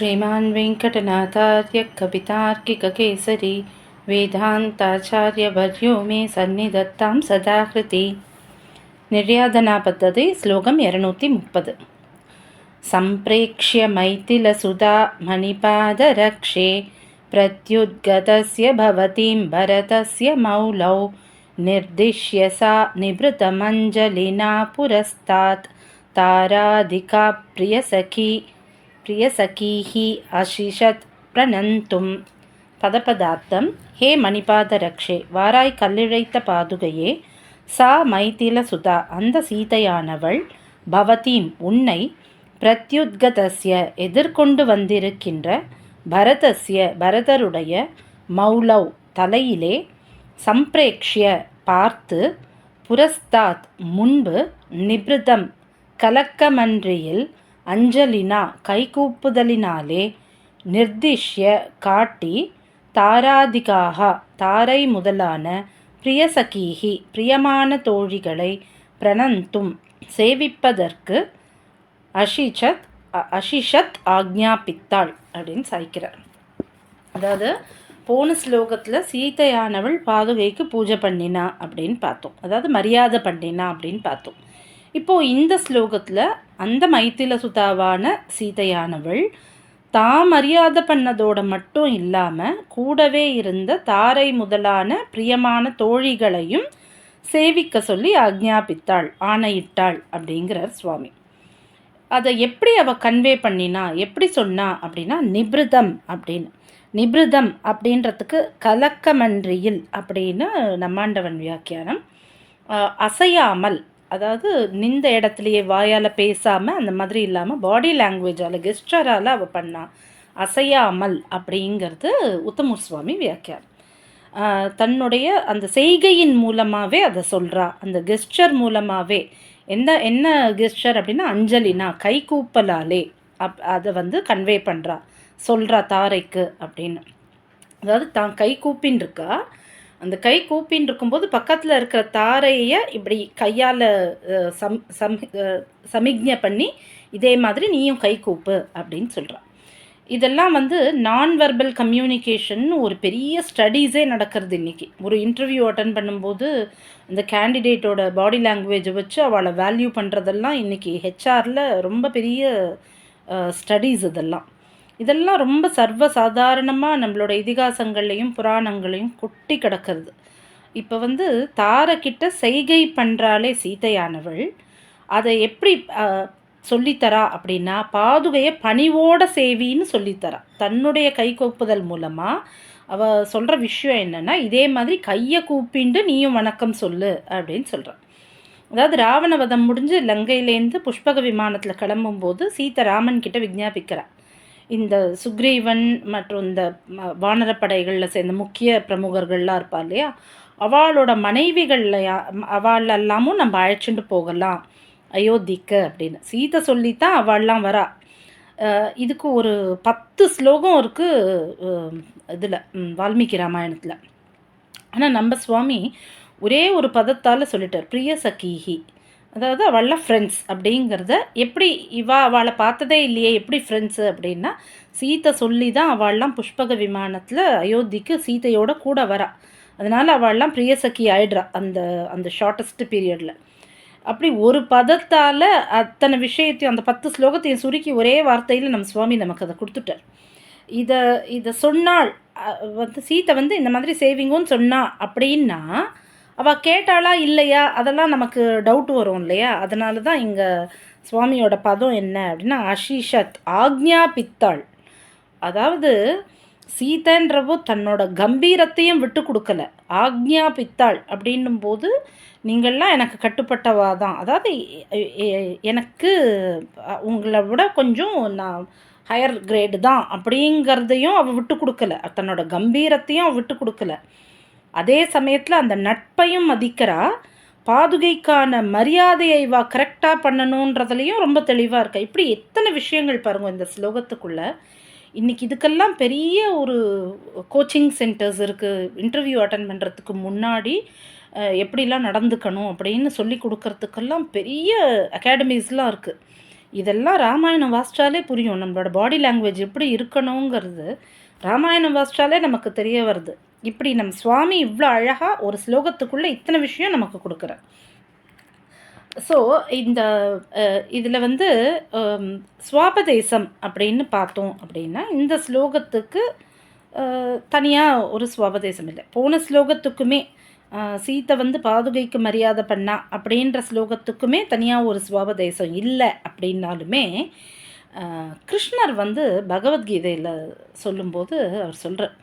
श्रीमान् वेङ्कटनाथार्य कवितार्किककेसरी वेदान्ताचार्यवर्यो मे सन्निधत्तां सदाकृति। सदाहृति श्लोकम् इरनूति एरनूतिमुपत् सम्प्रेक्ष्य मैथिलसुधा मणिपादरक्षे प्रत्युद्गतस्य भवतीं भरतस्य मौलौ निर्दिश्य सा निवृतमञ्जलिना पुरस्तात् ताराधिका प्रियसखी பிரியசகீஹி அஷிஷத் பிரணந்தும் பதபதார்த்தம் ஹே மணிபாத ரக்ஷே வாராய் கல்லிழைத்த பாதுகையே சா மைத்தில சுதா அந்த சீதையானவள் பவதீம் உன்னை பிரத்யுத்கதஸ்ய எதிர்கொண்டு வந்திருக்கின்ற பரதஸ்ய பரதருடைய மௌலவ் தலையிலே சம்பிரேக்ஷிய பார்த்து புரஸ்தாத் முன்பு நிபிருதம் கலக்கமன்றியில் அஞ்சலினா கைகூப்புதலினாலே நிர்திஷ்ய காட்டி தாராதிகாக தாரை முதலான பிரியசகீகி பிரியமான தோழிகளை பிரணந்தும் சேவிப்பதற்கு அஷிஷத் அஷிஷத் ஆக்ஞாபித்தாள் அப்படின்னு சாய்க்கிறார். அதாவது போன ஸ்லோகத்தில் சீதையானவள் பாதுகைக்கு பூஜை பண்ணினா அப்படின்னு பார்த்தோம். அதாவது மரியாதை பண்ணினா அப்படின்னு பார்த்தோம். இப்போது இந்த ஸ்லோகத்தில் அந்த மைத்தில சுதாவான சீதையானவள் தாம் அறியாத பண்ணதோட மட்டும் இல்லாமல் கூடவே இருந்த தாரை முதலான பிரியமான தோழிகளையும் சேவிக்க சொல்லி ஆக்ஞாபித்தாள் ஆணையிட்டாள் அப்படிங்கிறார் சுவாமி. அதை எப்படி அவ கன்வே பண்ணினா எப்படி சொன்னா அப்படின்னா நிபிருதம் அப்படின்னு. நிபிருதம் அப்படின்றதுக்கு கலக்கமன்றியில் அப்படின்னு நம்மாண்டவன் வியாக்கியானம் அசையாமல் அதாவது நிந்த இடத்துலையே வாயால் பேசாமல் அந்த மாதிரி இல்லாமல் பாடி லாங்குவேஜால் கெஸ்டரால் அவள் பண்ணான் அசையாமல் அப்படிங்கிறது உத்தமூர் சுவாமி வியாக்கியார் தன்னுடைய அந்த செய்கையின் மூலமாகவே அதை சொல்கிறா அந்த கெஸ்டர் மூலமாகவே எந்த என்ன கெஸ்டர் அப்படின்னா அஞ்சலினா கை கூப்பலாலே அப் அதை வந்து கன்வே பண்ணுறா சொல்கிறா தாரைக்கு அப்படின்னு. அதாவது தான் கை கூப்பின்னு இருக்கா அந்த கை கூப்பின்னு இருக்கும்போது பக்கத்தில் இருக்கிற தாரையை இப்படி கையால் சம் சம் சமிக்ஞை பண்ணி இதே மாதிரி நீயும் கை கூப்பு அப்படின்னு சொல்கிறான் இதெல்லாம் வந்து நான் வெர்பல் கம்யூனிகேஷன் ஒரு பெரிய ஸ்டடீஸே நடக்கிறது இன்றைக்கி ஒரு இன்டர்வியூ அட்டன் பண்ணும்போது இந்த கேண்டிடேட்டோட பாடி லாங்குவேஜை வச்சு அவளை வேல்யூ பண்ணுறதெல்லாம் இன்றைக்கி ஹெச்ஆரில் ரொம்ப பெரிய ஸ்டடீஸ் இதெல்லாம். இதெல்லாம் ரொம்ப சர்வ சாதாரணமாக நம்மளோட இதிகாசங்கள்லையும் புராணங்களையும் கொட்டி கிடக்கிறது. இப்போ வந்து தாரக்கிட்ட செய்கை பண்ணுறாலே சீதையானவள். அதை எப்படி சொல்லித்தரா அப்படின்னா பாதுகையை பணிவோட சேவின்னு சொல்லித்தரா. தன்னுடைய கை கூப்புதல் மூலமாக அவள் சொல்கிற விஷயம் என்னென்னா இதே மாதிரி கையை கூப்பிண்டு நீயும் வணக்கம் சொல்லு அப்படின்னு சொல்கிறான் அதாவது ராவணவதம் முடிஞ்சு லங்கையிலேருந்து புஷ்பக விமானத்தில் கிளம்பும்போது சீத்தை ராமன் கிட்ட விஜாபிக்கிறான் இந்த சுக்ரீவன் மற்றும் இந்த வானரப்படைகளில் சேர்ந்த முக்கிய பிரமுகர்கள்லாம் இருப்பா இல்லையா? அவளோட மனைவிகளில் அவள் எல்லாமும் நம்ம அழைச்சிட்டு போகலாம். அயோத்திக்கு அப்படின்னு. சீதை சொல்லித்தான் அவள்லாம் வரா. இதுக்கு ஒரு பத்து ஸ்லோகம் இருக்குது இதில் வால்மீகி ராமாயணத்தில். ஆனால் நம்ம சுவாமி ஒரே ஒரு பதத்தால் சொல்லிட்டார். பிரிய சகீஹி. அதாவது அவள்லாம் ஃப்ரெண்ட்ஸ் அப்படிங்கிறத எப்படி இவா அவளை பார்த்ததே இல்லையே எப்படி ஃப்ரெண்ட்ஸு அப்படின்னா சீத்தை சொல்லி தான் அவள்லாம் புஷ்பக விமானத்தில் அயோத்திக்கு சீத்தையோட கூட வரா. அதனால் அவள்லாம் பிரியசகி ஆயிடுறா அந்த அந்த ஷார்ட்டஸ்ட் பீரியடில் அப்படி ஒரு பதத்தால் அத்தனை விஷயத்தையும் அந்த பத்து ஸ்லோகத்தையும் சுருக்கி ஒரே வார்த்தையில் நம்ம சுவாமி நமக்கு அதை கொடுத்துட்டார். இதை இதை சொன்னால் வந்து சீத்தை வந்து இந்த மாதிரி சேவிங்குன்னு சொன்னா அப்படின்னா அவள் கேட்டாளா இல்லையா? அதெல்லாம் நமக்கு டவுட் வரும் இல்லையா? அதனால தான் இங்கே சுவாமியோட பதம் என்ன அப்படின்னா அஷிஷத் ஆக்ஞா பித்தாள் அதாவது சீதன்றவோ தன்னோட கம்பீரத்தையும் விட்டு கொடுக்கல. ஆக்ஞா பித்தாள் அப்படின்னும் போது நீங்கள்லாம் எனக்கு கட்டுப்பட்டவா தான். அதாவது எனக்கு உங்களை விட கொஞ்சம் நான் ஹையர் கிரேடு தான் அப்படிங்கிறதையும் அவள் விட்டு கொடுக்கல. தன்னோட கம்பீரத்தையும் அவள் விட்டு கொடுக்கல. அதே சமயத்தில் அந்த நட்பையும் மதிக்கிறா. பாதுகைக்கான மரியாதையை வா கரெக்டாக பண்ணணுன்றதுலையும் ரொம்ப தெளிவாக இருக்கா. இப்படி எத்தனை விஷயங்கள் பாருங்கள் இந்த ஸ்லோகத்துக்குள்ளே. இன்றைக்கி இதுக்கெல்லாம் பெரிய ஒரு கோச்சிங் சென்டர்ஸ் இருக்குது இன்டர்வியூ அட்டன் பண்ணுறதுக்கு முன்னாடி எப்படிலாம் நடந்துக்கணும் அப்படின்னு சொல்லி கொடுக்கறதுக்கெல்லாம் பெரிய அகாடமிஸ்லாம் இருக்குது இதெல்லாம் ராமாயணம் வாசித்தாலே புரியும். நம்மளோட பாடி லாங்குவேஜ் எப்படி இருக்கணுங்கிறது ராமாயணம் வாசித்தாலே நமக்கு தெரிய வருது. இப்படி நம் சுவாமி இவ்வளோ அழகாக ஒரு ஸ்லோகத்துக்குள்ளே இத்தனை விஷயம் நமக்கு கொடுக்குறார். ஸோ இந்த இதில் வந்து சுவாபதேசம் அப்படின்னு பார்த்தோம் அப்படின்னா இந்த ஸ்லோகத்துக்கு தனியாக ஒரு சுவாபதேசம் இல்லை. போன ஸ்லோகத்துக்குமே சீத்தை வந்து பாதுகைக்கு மரியாதை பண்ணா அப்படின்ற ஸ்லோகத்துக்குமே தனியாக ஒரு சுவாபதேசம் இல்லை அப்படின்னாலுமே கிருஷ்ணர் வந்து பகவத்கீதையில் சொல்லும்போது அவர் சொல்கிறார்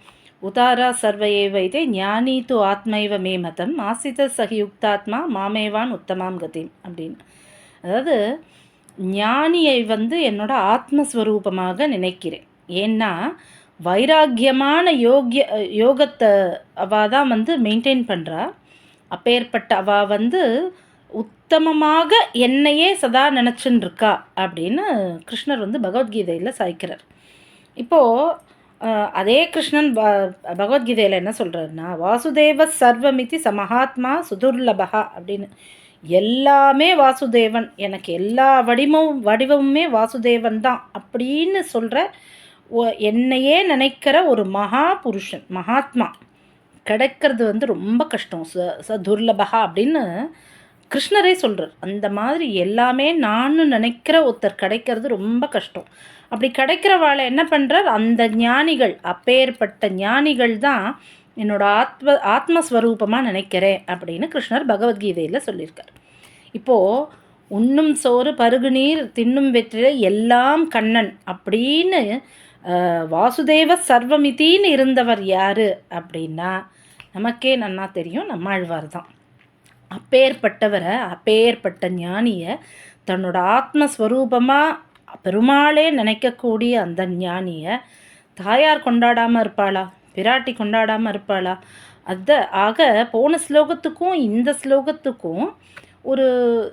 உதாரா சர்வையே வைத்தே ஞானி து ஆத்மைவ மே மதம் ஆசித சகியுக்தாத்மா மாமேவான் உத்தமாம் கதிம் அப்படின்னு அதாவது ஞானியை வந்து என்னோட ஆத்மஸ்வரூபமாக நினைக்கிறேன். ஏன்னா வைராக்கியமான யோகிய யோகத்தை அவள் தான் வந்து மெயின்டைன் பண்ணுறா அப்பேற்பட்ட அவள் வந்து உத்தமமாக என்னையே சதா நினச்சின்னு இருக்கா அப்படின்னு கிருஷ்ணர் வந்து பகவத்கீதையில் சாய்க்கிறார். இப்போது அதே கிருஷ்ணன் ப பகவத்கீதையில் என்ன சொல்கிறாருன்னா வாசுதேவ சர்வமிதி சமஹாத்மா சுதுர்லபகா அப்படின்னு. எல்லாமே வாசுதேவன். எனக்கு எல்லா வடிவமும் வடிவமுமே வாசுதேவன் தான் அப்படின்னு சொல்கிற என்னையே நினைக்கிற ஒரு மகா புருஷன் மகாத்மா. கிடைக்கிறது வந்து ரொம்ப கஷ்டம். ச ச துர்லபகா அப்படின்னு கிருஷ்ணரே சொல்கிறார் அந்த மாதிரி எல்லாமே நான் நினைக்கிற ஒருத்தர் கிடைக்கிறது ரொம்ப கஷ்டம். அப்படி கிடைக்கிறவாளை என்ன பண்ணுறார் அந்த ஞானிகள் அப்பேற்பட்ட ஞானிகள் தான் என்னோட ஆத்ம ஆத்மஸ்வரூபமாக நினைக்கிறேன் அப்படின்னு கிருஷ்ணர் பகவத்கீதையில் சொல்லியிருக்கார். இப்போது உண்ணும் சோறு பருகு நீர் தின்னும் வெற்றில எல்லாம் கண்ணன் அப்படின்னு வாசுதேவ சர்வமிதின்னு இருந்தவர் யார் அப்படின்னா நமக்கே நன்னா தெரியும் நம்மாழ்வார் தான் அப்பேற்பட்டவரை அப்பேற்பட்ட ஞானியை தன்னோட ஆத்மஸ்வரூபமாக பெருமாளே நினைக்கக்கூடிய அந்த ஞானியை தாயார் கொண்டாடாமல் இருப்பாளா? பிராட்டி கொண்டாடாமல் இருப்பாளா? அத ஆக போன ஸ்லோகத்துக்கும் இந்த ஸ்லோகத்துக்கும் ஒரு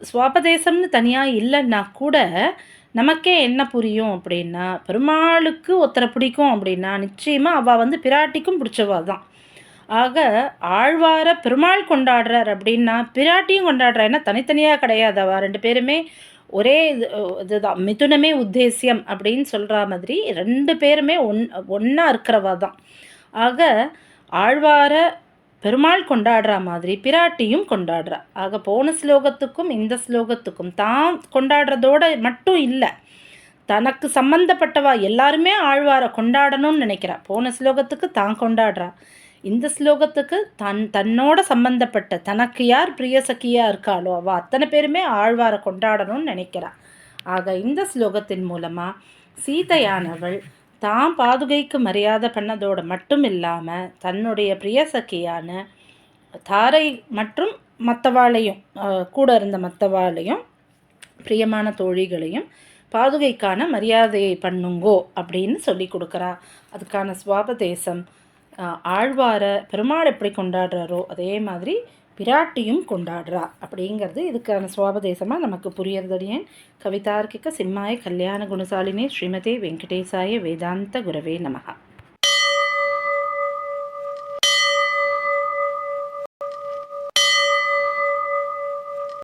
சுவாபதேசம்னு தனியாக இல்லைன்னா கூட நமக்கே என்ன புரியும் அப்படின்னா பெருமாளுக்கு ஒருத்தரை பிடிக்கும் அப்படின்னா நிச்சயமாக அவள் வந்து பிராட்டிக்கும் பிடிச்சவா தான். ஆக ஆழ்வார பெருமாள் கொண்டாடுறார் அப்படின்னா பிராட்டியும் கொண்டாடுறா. ஏன்னா தனித்தனியாக கிடையாது அவள் ரெண்டு பேருமே ஒரே இது இதுதான். மிதுனமே உத்தேசியம் அப்படின்னு சொல்கிற மாதிரி ரெண்டு பேருமே ஒன் ஒன்றா இருக்கிறவா தான். ஆக ஆழ்வார பெருமாள் கொண்டாடுற மாதிரி பிராட்டியும் கொண்டாடுறா. ஆக போன ஸ்லோகத்துக்கும் இந்த ஸ்லோகத்துக்கும் தான் கொண்டாடுறதோட மட்டும் இல்லை. தனக்கு சம்பந்தப்பட்டவா எல்லாருமே ஆழ்வாரை கொண்டாடணும்னு நினைக்கிறா. போன ஸ்லோகத்துக்கு தான் கொண்டாடுறா. இந்த ஸ்லோகத்துக்கு தன் தன்னோட சம்பந்தப்பட்ட தனக்கு யார் பிரிய சக்கியாக இருக்காளோ அவள் அத்தனை பேருமே ஆழ்வாரை கொண்டாடணும்னு நினைக்கிறாள் ஆக இந்த ஸ்லோகத்தின் மூலமாக சீதையானவள் தான் பாதுகைக்கு மரியாதை பண்ணதோடு மட்டும் இல்லாமல் தன்னுடைய பிரியசக்கியான தாரை மற்றும் மற்றவாளையும் கூட இருந்த மற்றவாளையும் பிரியமான தோழிகளையும் பாதுகைக்கான மரியாதையை பண்ணுங்கோ அப்படின்னு சொல்லி கொடுக்குறா. அதுக்கான சுவாபதேசம் ஆழ்வாரை பெருமாள் எப்படி கொண்டாடுறாரோ அதே மாதிரி பிராட்டியும் கொண்டாடுறா. அப்படிங்கிறது இதுக்கான சுவாபதேசமாக நமக்கு புரியறதடியேன். கவிதார்க்கிக சிம்மாய கல்யாண குணசாலினே ஸ்ரீமதே வெங்கடேசாய வேதாந்த குரவே நமகா